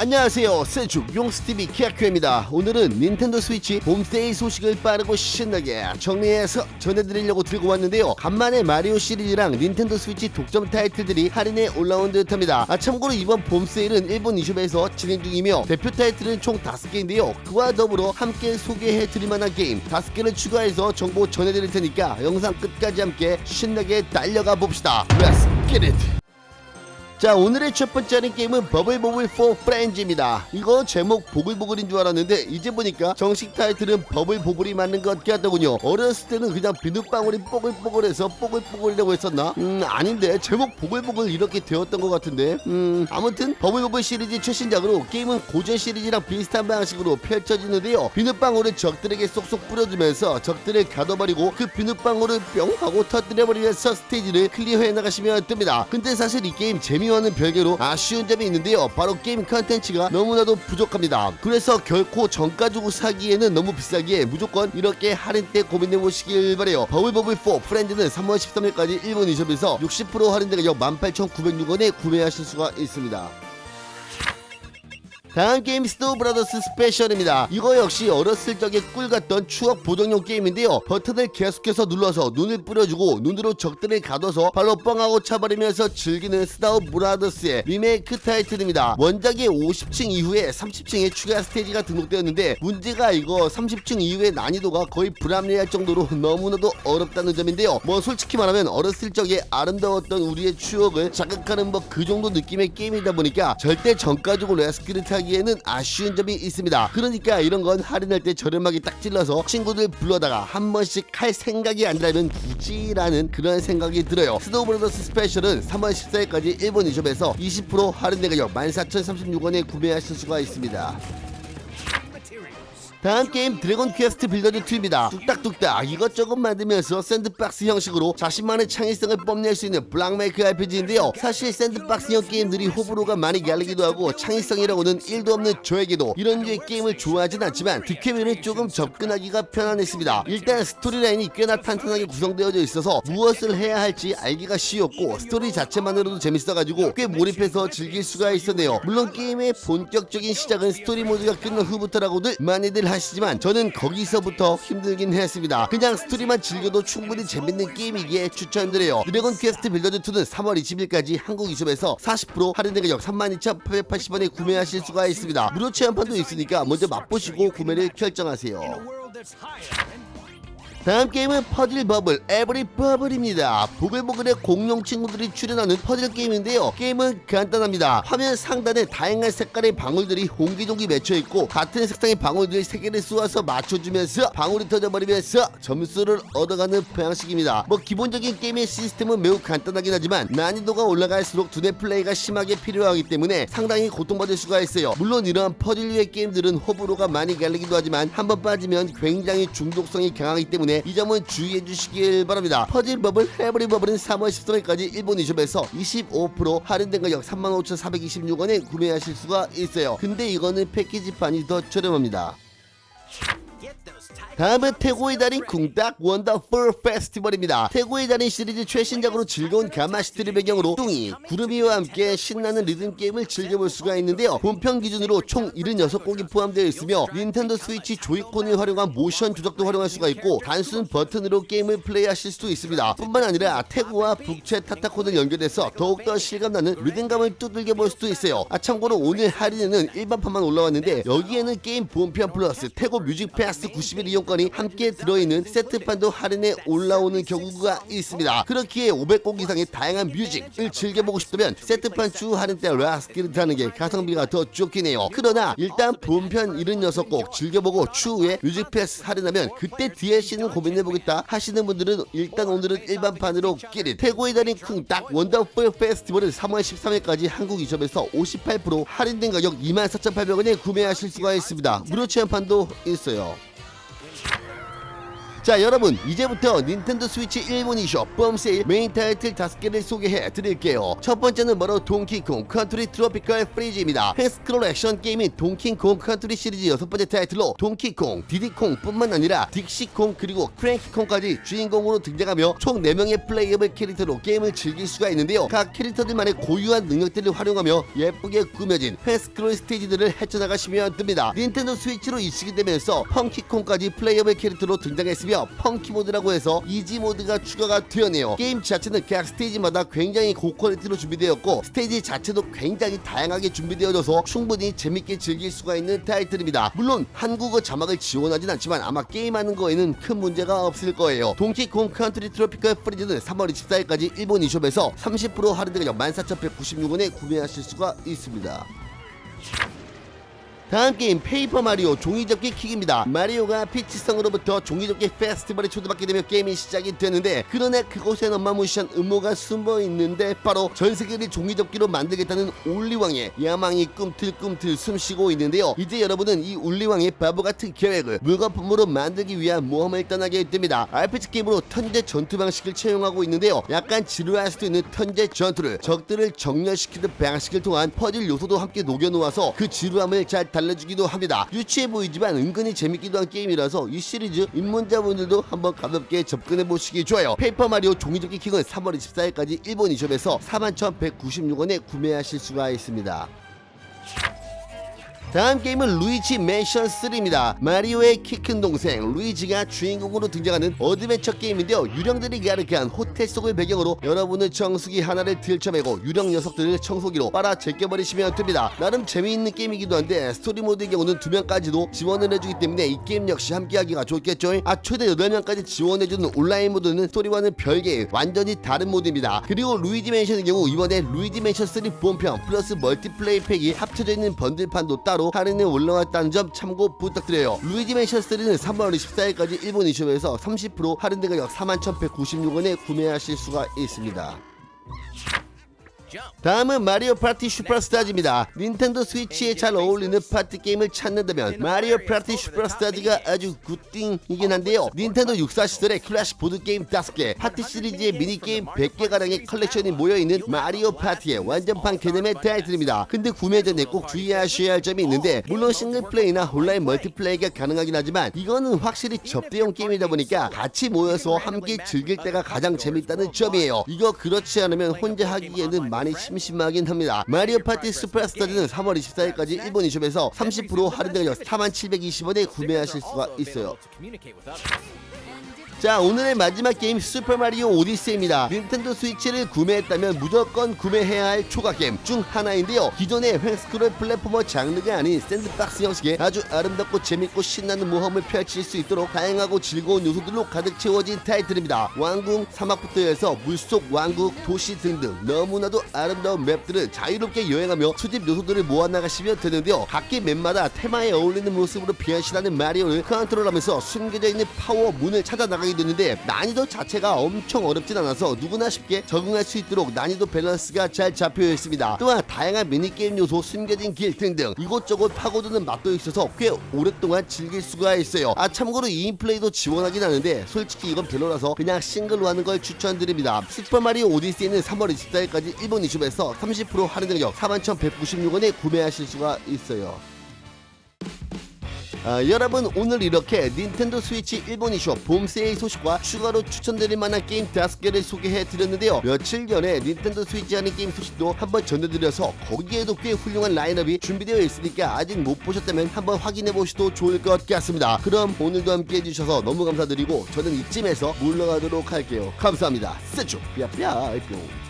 안녕하세요. 세죽 용스TV 키아큐입니다. 오늘은 닌텐도 스위치 봄세일 소식을 빠르고 신나게 정리해서 전해드리려고 들고 왔는데요. 간만에 마리오 시리즈랑 닌텐도 스위치 독점 타이틀들이 할인에 올라온 듯합니다. 아 참고로 이번 봄세일은 일본 이숍에서 진행 중이며 대표 타이틀은 총 5개인데요. 그와 더불어 함께 소개해드릴 만한 게임 5개를 추가해서 정보 전해드릴 테니까 영상 끝까지 함께 신나게 달려가 봅시다. Let's get it! 자 오늘의 첫 번째 게임은 버블버블 4 프렌즈입니다. 이거 제목 보글보글인 줄 알았는데 이제 보니까 정식 타이틀은 버블보글이 맞는 것 같더군요. 어렸을 때는 그냥 비눗방울이 뽀글뽀글해서 뽀글뽀글이라고 했었나? 음 아닌데 제목 보글보글 이렇게 되었던 것 같은데. 음 아무튼 버블버블 시리즈 최신작으로 게임은 고전 시리즈랑 비슷한 방식으로 펼쳐지는데요. 비눗방울을 적들에게 쏙쏙 뿌려주면서 적들을 가둬버리고 그 비눗방울을 뿅 하고 터뜨려버리면서 스테이지를 클리어해 나가시면 됩니다. 근데 사실 이 게임 재미 재미와는 별개로 아쉬운 점이 있는데요. 바로 게임 컨텐츠가 너무나도 부족합니다. 그래서 결코 정가 주고 사기에는 너무 비싸기에 무조건 이렇게 할인 때 고민해 보시길 바래요. 버블버블4 프렌즈는 3월 13일까지 일본 이숍에서 60% 할인된 가격 18,906원에 구매하실 수가 있습니다. 다음 게임 스토 브라더스 스페셜입니다. 이거 역시 어렸을 적에 꿀 같던 추억 보정용 게임인데요. 버튼을 계속해서 눌러서 눈을 뿌려주고 눈으로 적들을 가둬서 발로 뻥하고 차버리면서 즐기는 스타우 브라더스의 리메이크 타이틀입니다. 원작의 50층 이후에 30층에 추가 스테이지가 등록되었는데 문제가 이거 30층 이후의 난이도가 거의 불합리할 정도로 너무나도 어렵다는 점인데요. 뭐 솔직히 말하면 어렸을 적에 아름다웠던 우리의 추억을 자극하는 뭐 그 정도 느낌의 게임이다 보니까 절대 정가 주고 레스키를 타기에는 아쉬운 점이 있습니다. 그러니까 이런 건 할인할 때 저렴하게 딱 찔러서 친구들 불러다가 한 번씩 할 생각이 아니라면 굳이라는 그런 생각이 들어요. 스노우 브라더스 스페셜은 3월 14일까지 일본 이숍에서 20% 할인된 가격 14,036원에 구매하실 수가 있습니다. 다음 게임 드래곤 퀘스트 빌더즈 2입니다. 뚝딱뚝딱 이것저것 만들면서 샌드박스 형식으로 자신만의 창의성을 뽐낼 수 있는 블락메이크 RPG인데요. 사실 샌드박스형 게임들이 호불호가 많이 갈리기도 하고 창의성이라고는 1도 없는 저에게도 이런 류의 게임을 좋아하진 않지만 득회면은 조금 접근하기가 편안했습니다. 일단 스토리라인이 꽤나 탄탄하게 구성되어져 있어서 무엇을 해야 할지 알기가 쉬웠고 스토리 자체만으로도 재밌어가지고 꽤 몰입해서 즐길 수가 있었네요. 물론 게임의 본격적인 시작은 스토리 모드가 끝난 후부터라고들 많이들 하시지만 저는 거기서부터 힘들긴 했습니다. 그냥 스토리만 즐겨도 충분히 재밌는 게임이기에 추천드려요. 드래곤 퀘스트 빌더즈 2는 3월 20일까지 한국 이숍에서 40% 할인된 가격 32,880원에 구매하실 수가 있습니다. 무료 체험판도 있으니까 먼저 맛보시고 구매를 결정하세요. 다음 게임은 퍼즐 버블 에브리 버블입니다. 보글보글의 공룡 친구들이 출연하는 퍼즐 게임인데요. 게임은 간단합니다. 화면 상단에 다양한 색깔의 방울들이 홍기종기 맺혀 있고 같은 색상의 방울들 세 개를 쏘아서 맞춰주면서 방울이 터져버리면서 점수를 얻어가는 방식입니다. 뭐 기본적인 게임의 시스템은 매우 간단하긴 하지만 난이도가 올라갈수록 두뇌 플레이가 심하게 필요하기 때문에 상당히 고통받을 수가 있어요. 물론 이러한 퍼즐류의 게임들은 호불호가 많이 갈리기도 하지만 한번 빠지면 굉장히 중독성이 강하기 때문에 이 점은 주의해 주시길 바랍니다. 퍼즐 버블 해버리 버블은 3월 13일까지 일본 이숍에서 25% 할인된 가격 35,426원에 구매하실 수가 있어요. 근데 이거는 패키지판이 더 저렴합니다. 다음은 태고의 달인 쿵딱 원더풀 페스티벌입니다. 태고의 달인 시리즈 최신작으로 즐거운 가마시트를 배경으로 뚱이, 구름이와 함께 신나는 리듬 게임을 즐겨볼 수가 있는데요. 본편 기준으로 총 76곡이 포함되어 있으며 닌텐도 스위치 조이콘을 활용한 모션 조작도 활용할 수가 있고 단순 버튼으로 게임을 플레이하실 수도 있습니다. 뿐만 아니라 태고와 북채 타타콘을 연결해서 더욱더 실감나는 리듬감을 두들겨 볼 수도 있어요. 아 참고로 오늘 할인에는 일반판만 올라왔는데 여기에는 게임 본편 플러스 태고 뮤직 패스 90일 이용 권이 함께 들어있는 세트판도 할인에 올라오는 경우가 있습니다. 그렇기에 500곡 이상의 다양한 뮤직을 즐겨보고 싶다면 세트판 주 할인 때 라스키를 타는 게 가성비가 더 좋긴 해요. 그러나 일단 본편 76곡 즐겨보고 추후에 뮤직 패스 할인하면 그때 DLC는 고민해보겠다 하시는 분들은 일단 오늘은 일반판으로 끼리 태고의 달인 쿵딱 원더풀 페스티벌은 3월 13일까지 한국 이점에서 58% 할인된 가격 24,800원에 구매하실 수가 있습니다. 무료 체험판도 있어요. 자 여러분 이제부터 닌텐도 스위치 일본 이숍 뻔세일 메인 타이틀 5개를 소개해 드릴게요. 첫 번째는 바로 동키콩 컨트리 트로피컬 프리즈입니다. 헬스크롤 액션 게임인 동키콩 컨트리 시리즈 여섯 번째 타이틀로 동키콩, 디디콩 뿐만 아니라 딕시콩 그리고 크랭키콩까지 주인공으로 등장하며 총 4명의 플레이어블 캐릭터로 게임을 즐길 수가 있는데요. 각 캐릭터들만의 고유한 능력들을 활용하며 예쁘게 꾸며진 헬스크롤 스테이지들을 헤쳐나가시면 뜹니다. 닌텐도 스위치로 이식이 되면서 펑키콩까지 플레이어블 캐릭터로 등장했으며 펑키 모드라고 해서 이지 모드가 추가가 되었네요. 게임 자체는 각 스테이지마다 굉장히 고퀄리티로 준비되었고 스테이지 자체도 굉장히 다양하게 준비되어져서 충분히 재밌게 즐길 수가 있는 타이틀입니다. 물론 한국어 자막을 지원하진 않지만 아마 게임하는 거에는 큰 문제가 없을 거예요. 동키콩 컨트리 트로피컬 프리즈는 3월 24일까지 일본 이숍에서 30% 할인된 가격 14,196원에 구매하실 수가 있습니다 다음 게임 페이퍼 마리오 종이접기 킥입니다. 마리오가 피치성으로부터 종이접기 페스티벌에 초대받게 되며 게임이 시작이 되는데 그러나 그곳엔 엄마무시한 음모가 숨어 있는데 바로 전 세계를 종이접기로 만들겠다는 올리왕의 야망이 꿈틀꿈틀 숨쉬고 있는데요. 이제 여러분은 이 올리왕의 바보 같은 계획을 물거품으로 만들기 위한 모험을 떠나게 됩니다. RPG 게임으로 턴제 전투 방식을 채용하고 있는데요. 약간 지루할 수도 있는 턴제 전투를 적들을 정렬시키는 방식을 통한 퍼즐 요소도 함께 녹여놓아서 그 지루함을 잘 달래주기도 합니다. 유치해 보이지만 은근히 재밌기도 한 게임이라서 이 시리즈 입문자분들도 한번 가볍게 접근해 보시기 좋아요. 페이퍼 마리오 종이접기 킹은 3월 24일까지 일본 이숍에서 41,196원에 구매하실 수가 있습니다. 다음 게임은 루이지 맨션 3입니다. 마리오의 키 큰 동생 루이지가 주인공으로 등장하는 어드벤처 게임인데요. 유령들이 가득한 호텔 속을 배경으로 여러분은 정수기 하나를 들쳐매고 유령 녀석들을 청소기로 빨아 제껴버리시면 됩니다. 나름 재미있는 게임이기도 한데 스토리 모드의 경우는 두 명까지도 지원을 해주기 때문에 이 게임 역시 함께하기가 좋겠죠. 아 최대 8명까지 지원해주는 온라인 모드는 스토리와는 별개의 완전히 다른 모드입니다. 그리고 루이지 맨션의 경우 이번에 루이지 맨션 3 본편 플러스 멀티플레이 팩이 합쳐져 있는 번들판도 따로 할인에 올라왔다는 점 참고 부탁드려요. 루이지 맨션 3는 3월 24일까지 일본 이숍에서 30% 할인된 가격 41,196원에 구매하실 수가 있습니다. 다음은 마리오 파티 슈퍼스타즈입니다. 닌텐도 스위치에 잘 어울리는 파티 게임을 찾는다면 마리오 파티 슈퍼스타즈가 아주 굿띵이긴 한데요. 닌텐도 64 시절의 클래식 보드 게임 5개, 파티 시리즈의 미니 게임 100개 가량의 컬렉션이 모여 있는 마리오 파티의 완전판 개념의 타이틀입니다. 근데 구매 전에 꼭 주의하셔야 할 점이 있는데 물론 싱글 플레이나 온라인 멀티플레이가 가능하긴 하지만 이거는 확실히 접대용 게임이다 보니까 같이 모여서 함께 즐길 때가 가장 재밌다는 점이에요. 이거 그렇지 않으면 혼자 하기에는 많이 심심하긴 합니다. 마리오 파티 슈퍼스타즈는 3월 24일까지 일본 이숍에서 30% 할인된 가격 4720원에 구매하실 수가 있어요. 자 오늘의 마지막 게임 슈퍼마리오 오디세이입니다. 닌텐도 스위치를 구매했다면 무조건 구매해야 할 초가 게임 중 하나인데요. 기존의 횡스크롤 플랫포머 장르가 아닌 샌드박스 형식의 아주 아름답고 재밌고 신나는 모험을 펼칠 수 있도록 다양하고 즐거운 요소들로 가득 채워진 타이틀입니다. 왕궁 사막부터 해서 물속 왕국 도시 등등 너무나도 아름다운 맵들을 자유롭게 여행하며 수집 요소들을 모아나가시면 되는데요. 각기 맵마다 테마에 어울리는 모습으로 변신하는 마리오를 컨트롤하면서 숨겨져 있는 파워 문을 찾아 나가 게 되는데 난이도 자체가 엄청 어렵진 않아서 누구나 쉽게 적응할 수 있도록 난이도 밸런스가 잘 잡혀 있습니다. 또한 다양한 미니게임 요소, 숨겨진 길 등등 이곳저곳 파고드는 맛도 있어서 꽤 오랫동안 즐길 수가 있어요. 아 참고로 2인 플레이도 지원하긴 하는데 솔직히 이건 별로라서 그냥 싱글로 하는 걸 추천드립니다. 슈퍼마리오 오디세이는 3월 24일까지 일본 이숍에서 30% 할인 가격 41,196원에 구매하실 수가 있어요. 아, 여러분 오늘 이렇게 닌텐도 스위치 일본 이숍 봄 세일 소식과 추가로 추천드릴 만한 게임 5개를 소개해 드렸는데요. 며칠 전에 닌텐도 스위치 하는 게임 소식도 한번 전해드려서 거기에도 꽤 훌륭한 라인업이 준비되어 있으니까 아직 못 보셨다면 한번 확인해 보셔도 좋을 것 같습니다. 그럼 오늘도 함께 해주셔서 너무 감사드리고 저는 이쯤에서 물러가도록 할게요. 감사합니다. 쓰죠 삐아삐아 뿅